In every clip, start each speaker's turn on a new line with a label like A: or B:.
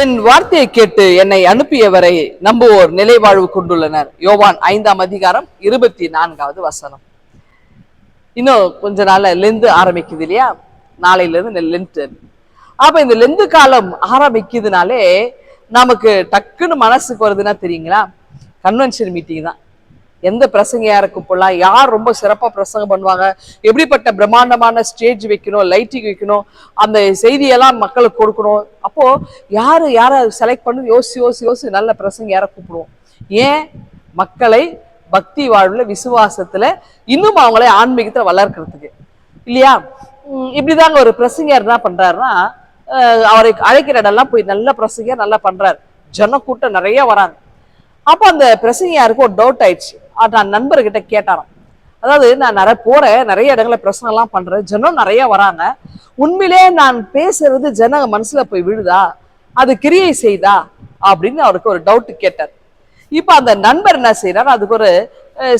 A: என் வார்த்தையை கேட்டு என்னை அனுப்பியவரை நம்புவோர் நிலைவாழ்வு கொண்டுள்ளனர். யோவான் ஐந்தாம் அதிகாரம் இருபத்தி நான்காவது வசனம். இன்னும் கொஞ்ச நாள்ல லெந்து ஆரம்பிக்குது இல்லையா? நாளையில இருந்து லென்த். அப்ப இந்த லெந்து காலம் ஆரம்பிக்குதுனாலே நமக்கு டக்குன்னு மனசுக்கு வருதுன்னா தெரியுங்களா? கன்வென்ஷன் மீட்டிங் தான். எந்த பிரசங்கையா இருக்கும் போலாம் யார் ரொம்ப சிறப்பாக பிரசங்கம் பண்ணுவாங்க? எப்படிப்பட்ட பிரம்மாண்டமான ஸ்டேஜ் வைக்கணும் லைட்டிங் வைக்கணும்? அந்த செய்தியெல்லாம் மக்களுக்கு கொடுக்கணும். அப்போது யார் யாரை செலக்ட் பண்ணி யோசி யோசி யோசி நல்ல பிரசங்க யாரை கூப்பிடுவோம். ஏன்? மக்களை பக்தி வாழ்வில் விசுவாசத்தில் இன்னும் அவங்களை ஆன்மீகத்தில் வளர்க்கறதுக்கு. இல்லையா? இப்படிதாங்க ஒரு பிரசங்கர் என்ன பண்ணுறாருன்னா அவரை அழைக்கிற இடம்லாம் போய் நல்ல பிரசங்கர் நல்லா பண்ணுறாரு ஜனக்கூட்டம் நிறைய வராங்க. அப்போ அந்த பிரசங்கியாருக்கு ஒரு டவுட் ஆயிடுச்சு. நான் நண்பர்கிட்ட கேட்டாராம். அதாவது நான் நிறைய போறேன் நிறைய இடங்களில் பிரச்சனைலாம் பண்ணுறேன் பண்றேன் ஜனம் நிறைய வராங்க. உண்மையிலே நான் பேசுறது ஜனங்க மனசுல போய் விழுதா? அது கிரியை செய்தா? அப்படின்னு அவருக்கு ஒரு டவுட் கேட்டார். இப்போ அந்த நண்பர் என்ன செய்யறாரு அதுக்கு ஒரு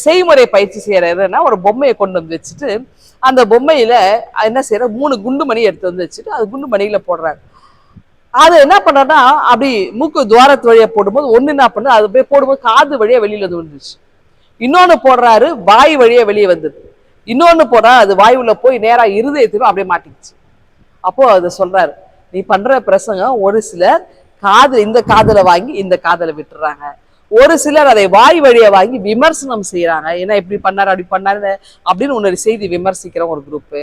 A: செய்முறை பயிற்சி செய்யறாருன்னா ஒரு பொம்மையை கொண்டு வந்து வச்சுட்டு அந்த பொம்மையில என்ன செய்யற மூணு குண்டு மணி எடுத்து வந்து வச்சுட்டு அது குண்டு மணியில போடுறாரு. அது என்ன பண்றேன்னா அப்படி மூக்கு துவாரத்து வழியா போடும்போது ஒன்று என்ன பண்ணு அது போய் போடும்போது காது வழியா வெளியில வந்து வந்துருச்சு இன்னொன்று போடுறாரு வாய் வழியே வெளியே வந்தது. இன்னொன்று போடுறா அது வாய் உள்ள போய் நேராக இருதயத்திலும் அப்படியே மாட்டிக்கிச்சு. அப்போ அதை சொல்றாரு நீ பண்ற பிரசங்கம் ஒரு சிலர் காது இந்த காதலை வாங்கி இந்த காதலை விட்டுறாங்க. ஒரு சிலர் அதை வாய் வழியை வாங்கி விமர்சனம் செய்யறாங்க ஏன்னா இப்படி பண்ணாரு அப்படி பண்ணாரு அப்படின்னு இன்னொரு செய்தி விமர்சிக்கிற ஒரு குரூப்பு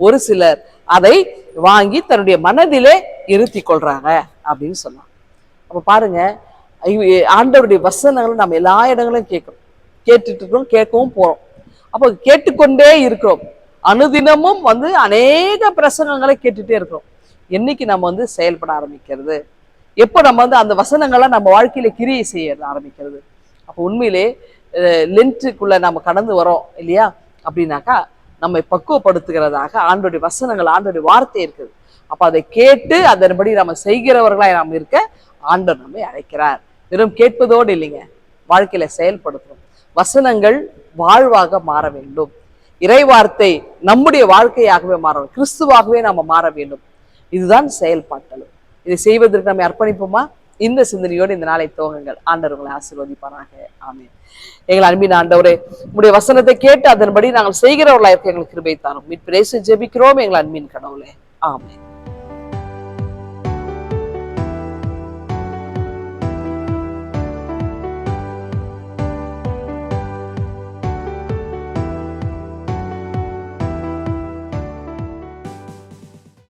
A: ஒரு சிலர் அதை வாங்கி தன்னுடைய மனதிலே இருத்தி கொள்றாங்க அப்படின்னு சொல்லலாம் அப்ப பாருங்க ஐயோ, ஆண்டவருடைய வசனங்களும் நம்ம எல்லா இடங்களும் கேட்கிறோம். கேட்டுட்டு இருக்கிறோம் கேட்கவும் போகிறோம் அப்போ கேட்டுக்கொண்டே இருக்கிறோம். அனுதினமும் வந்து அநேக பிரசங்கங்களை கேட்டுட்டே இருக்கிறோம். என்னைக்கு நம்ம வந்து செயல்பட ஆரம்பிக்கிறது? எப்போ நம்ம வந்து அந்த வசனங்களை நம்ம வாழ்க்கையில கிரியை செய்ய ஆரம்பிக்கிறது? அப்போ உண்மையிலே லென்ட்டுக்குள்ள நம்ம கடந்து வரோம் இல்லையா? அப்படின்னாக்கா நம்மை பக்குவப்படுத்துகிறதாக ஆண்டோடைய வசனங்கள் ஆண்டோடைய வார்த்தை இருக்குது. அப்போ அதை கேட்டு அதன்படி நம்ம செய்கிறவர்களாய் நாம் இருக்க ஆண்டவர் நம்மை அழைக்கிறார். வெறும் கேட்பதோடு இல்லைங்க வாழ்க்கையில செயல்படுத்துறோம். வசனங்கள் வாழ்வாக மாற வேண்டும். இறைவார்த்தை நம்முடைய வாழ்க்கையாகவே மாற கிறிஸ்துவாகவே நாம மாற வேண்டும். இதுதான் செயல்பாட்டல். இதை செய்வதற்கு நம்ம அர்ப்பணிப்போமா? இந்த சிந்தனையோடு இந்த நாளை துவங்குங்கள். ஆண்டவர் உங்களை ஆசீர்வதிப்பாராக. ஆமே எங்கள் அன்பின் ஆண்டவரே உங்களுடைய வசனத்தை கேட்டு அதன்படி நாங்கள் செய்கிறவர்களாக இருக்க எங்களுக்கு கிருபை தாரும். மீட்பிரேசு ஜெபிக்கிறோம் எங்கள் அன்பின் கடவுளே. ஆமே